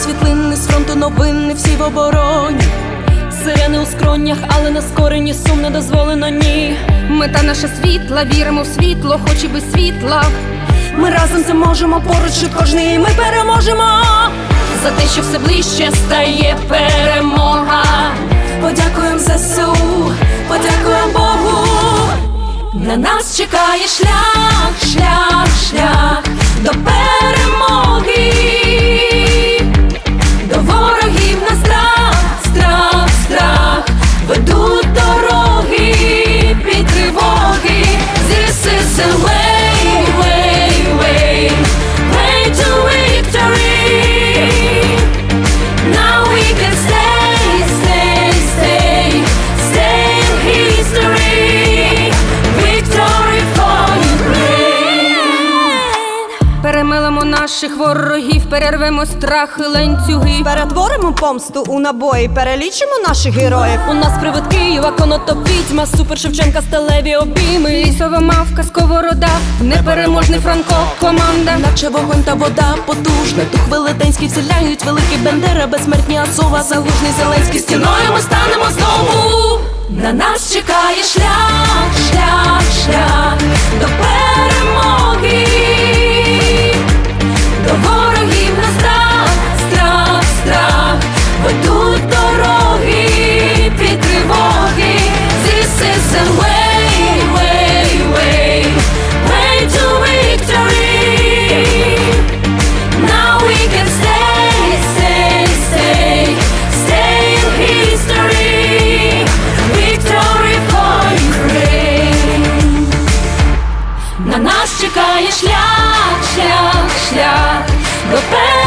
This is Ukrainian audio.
світлини з фронту новини, всі в обороні. Сирени у скронях, але на скорені сум не дозволено ні. Мета наша світла, віримо в світло, хоч і без світла. Ми разом це можемо поруч і кожний ми переможемо. За те, що все ближче стає перемога. Подякуємо ЗСУ, подякуємо Богу. На нас чекає шлях, шлях, шлях Ukraine. Наших ворогів, перервемо страх і ланцюги. Перетворимо помсту у набої, перелічимо наших героїв. У нас привид Києва, конотоп відьма, супер Шевченка, сталеві обійми. Лісова мавка, сковорода, непереможний Франко, команда. Наче вогонь та вода потужна. Дух велетенський вселяють великі бендера, безсмертні Азова, залужний Зеленський стіною ми станемо знову. На нас чекає шлях, шлях, шлях на нас чекає шлях, шлях, шлях. До перемоги